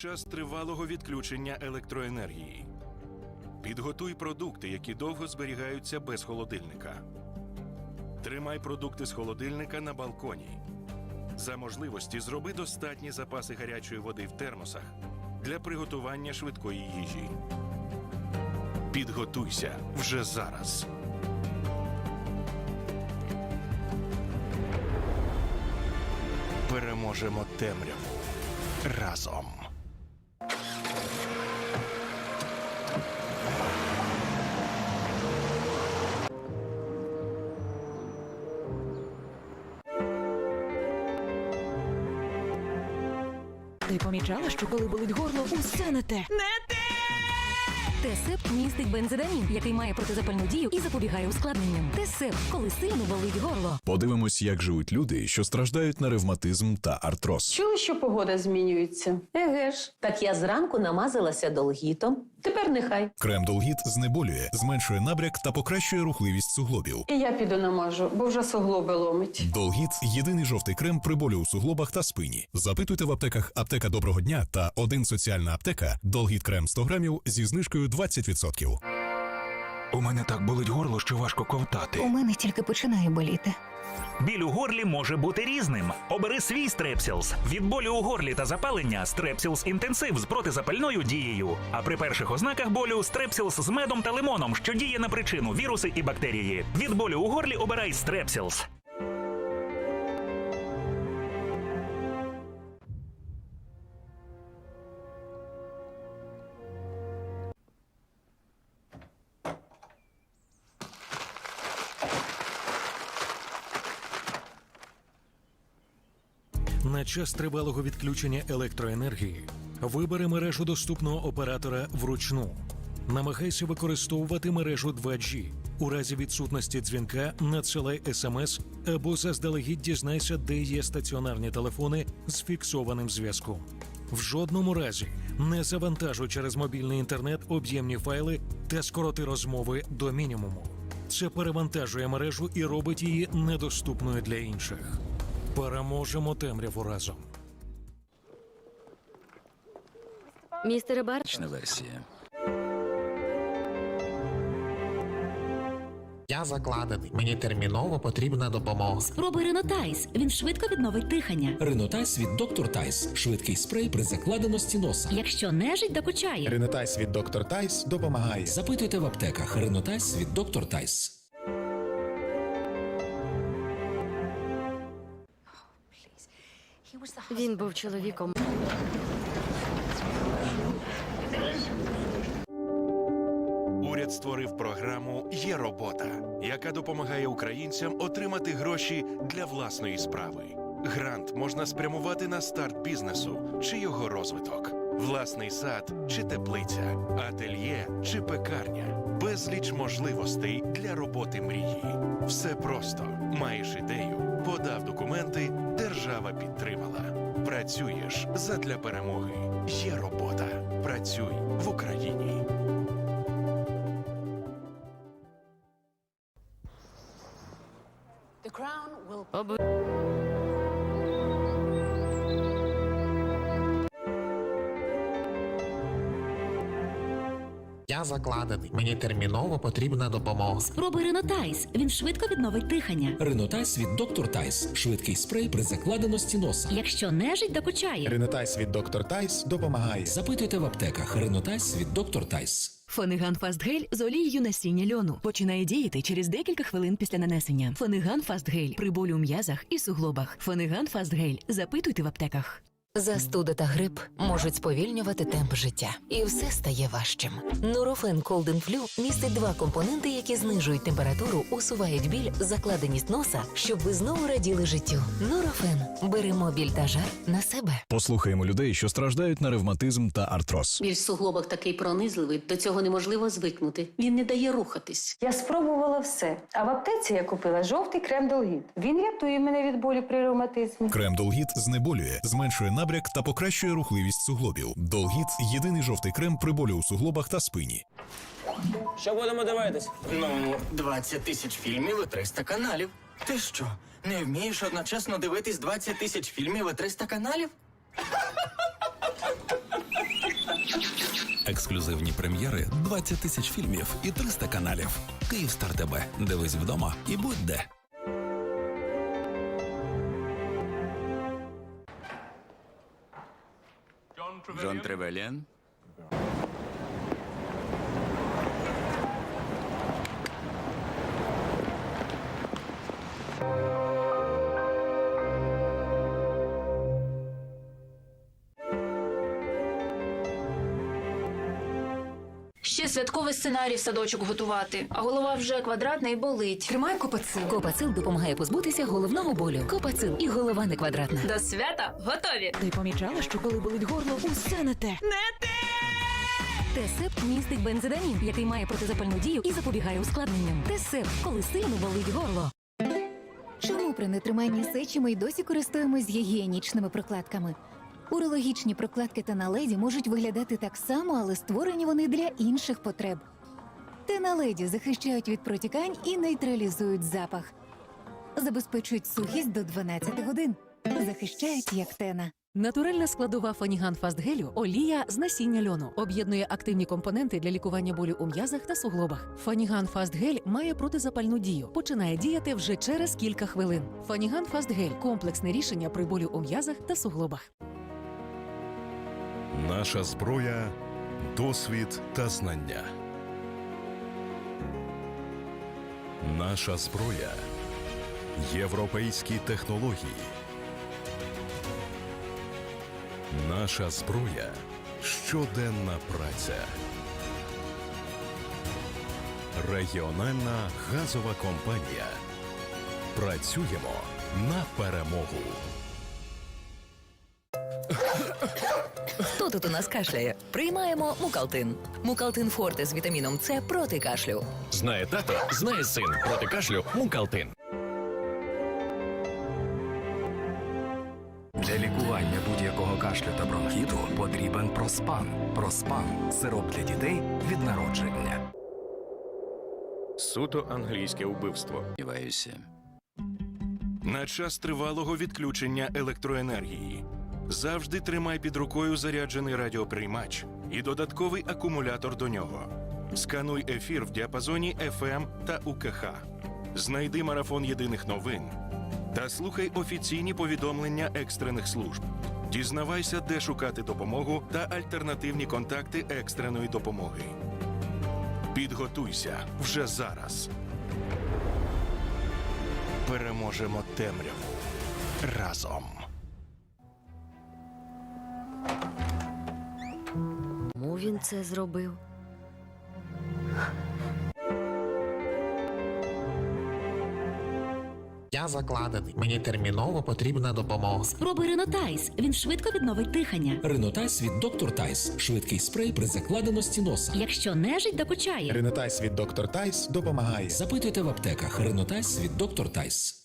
час тривалого відключення електроенергії. Підготуй продукти, які довго зберігаються без холодильника. Тримай продукти з холодильника на балконі. За можливості зроби достатні запаси гарячої води в термосах для приготування швидкої їжі. Підготуйся вже зараз. Переможемо темряву разом. Ти помічала, що коли болить горло, усе не те. те Тесеп містить бензодамін, який має протизапальну дію і запобігає ускладненням. Тесеп, коли сильно болить горло. Подивимось, як живуть люди, що страждають на ревматизм та артроз. Чули, що погода змінюється? Еге ж. Так я зранку намазалася долгітом. Тепер нехай. Крем Долгіт знеболює, зменшує набряк та покращує рухливість суглобів. І я піду намажу, бо вже суглоби ломить. Долгіт єдиний жовтий крем при болю у суглобах та спині. Запитуйте в аптеках аптека доброго дня та один соціальна аптека Долгіт крем 100 грамів зі знижкою 20%. У мене так болить горло, що важко ковтати. У мене тільки починає боліти. Біль у горлі може бути різним. Обери свій стрепсілс. Від болю у горлі та запалення стрепсілс інтенсив з протизапальною дією. А при перших ознаках болю стрепсілс з медом та лимоном, що діє на причину віруси і бактерії. Від болю у горлі обирай стрепсілс. На час тривалого відключення електроенергії вибери мережу доступного оператора вручну. Намагайся використовувати мережу 2G. У разі відсутності дзвінка надсилай смс або заздалегідь дізнайся, де є стаціонарні телефони з фіксованим зв'язком. В жодному разі не завантажуй через мобільний інтернет об'ємні файли та скороти розмови до мінімуму. Це перевантажує мережу і робить її недоступною для інших. Переможемо темряву разом. Містере Бар, версія. Я закладений. Мені терміново потрібна допомога. спробуй Ренотайс. Він швидко відновить дихання. Ренотайс від Доктор Тайс. Швидкий спрей при закладеності носа. Якщо нежить докучає. Ренотайс від доктор Тайс допомагає. Запитуйте в аптеках. Ренотайс від Доктор Тайс. Він був чоловіком. Уряд створив програму Є робота, яка допомагає українцям отримати гроші для власної справи. Грант можна спрямувати на старт бізнесу чи його розвиток, власний сад чи теплиця, ательє чи пекарня, безліч можливостей для роботи мрії. Все просто маєш ідею, подав документи, держава підтримала. Працюєш задля перемоги. Є робота. Працюй в Україні. Я закладений. Мені терміново потрібна допомога. Спробуй Ренотайс. Він швидко відновить дихання. Ренотайс від Доктор Тайс. Швидкий спрей при закладеності носа. Якщо нежить докучає. Ренотайс від доктор Тайс допомагає. Запитуйте в аптеках. Ренотайс від Доктор Тайс. Фонеган Фастгель з олією насіння льону починає діяти через декілька хвилин після нанесення. Фонеган Фастгель при болю у м'язах і суглобах. Фонеган Фастгель. Запитуйте в аптеках. Застуда та грип можуть сповільнювати темп життя, і все стає важчим. Нурофен Колден Флю містить два компоненти, які знижують температуру, усувають біль, закладеність носа, щоб ви знову раділи життю. Нурофен беремо біль та жар на себе. Послухаємо людей, що страждають на ревматизм та артроз. Біль в суглобах такий пронизливий, до цього неможливо звикнути. Він не дає рухатись. Я спробувала все. А в аптеці я купила жовтий крем Долгіт. Він рятує мене від болю при ревматизмі. Крем Долгіт знеболює, зменшує набряк та покращує рухливість суглобів. Долгіт єдиний жовтий крем при болю у суглобах та спині. Що будемо дивитись? Ну, 20 тисяч фільмів і 300 каналів. Ти що, не вмієш одночасно дивитись 20 тисяч фільмів і 300 каналів? Ексклюзивні прем'єри, 20 тисяч фільмів і 300 каналів. Київстар ТБ. Дивись вдома і будь де. Джон Тревеліан. Святковий сценарій в садочок готувати, а голова вже квадратна і болить. Тримай копацил. Копацил допомагає позбутися головного болю. Копацил і голова не квадратна. До свята готові. Ти помічала, що коли болить горло, усе не те. те Тесеп містить бензидамін, який має протизапальну дію і запобігає ускладненням. Тесеп, коли сильно болить горло. Чому при нетриманні сечі ми й досі користуємось гігієнічними прокладками? Урологічні прокладки та наледі можуть виглядати так само, але створені вони для інших потреб. Теналеді захищають від протікань і нейтралізують запах. Забезпечують сухість до 12 годин. Захищають як тена. Натуральна складова фаніган фастгелю олія з насіння льону об'єднує активні компоненти для лікування болю у м'язах та суглобах. Фаніган фастгель має протизапальну дію. Починає діяти вже через кілька хвилин. Фаніган фастгель комплексне рішення при болю у м'язах та суглобах. Наша зброя досвід та знання. Наша зброя європейські технології. Наша зброя щоденна праця. Регіональна газова компанія. Працюємо на перемогу. Хто тут у нас кашляє? Приймаємо мукалтин. Мукалтин Форте з вітаміном С проти кашлю. Знає тато, знає син. Проти кашлю Мукалтин. Для лікування будь-якого кашлю та бронхіту потрібен проспан. Проспан сироп для дітей від народження. Суто англійське вбивство. Сподіваюся. На час тривалого відключення електроенергії завжди тримай під рукою заряджений радіоприймач і додатковий акумулятор до нього. Скануй ефір в діапазоні FM та УКХ. Знайди марафон єдиних новин та слухай офіційні повідомлення екстрених служб. Дізнавайся, де шукати допомогу та альтернативні контакти екстреної допомоги. Підготуйся вже зараз. Переможемо темряву разом. Він це зробив? Я закладений. Мені терміново потрібна допомога. Спробуй Ренотайс. Він швидко відновить дихання. Ренотайс від Доктор Тайс. Швидкий спрей при закладеності носа. Якщо нежить докучає. Ренотайс від доктор Тайс допомагає. Запитуйте в аптеках. Ренотайс від Доктор Тайс.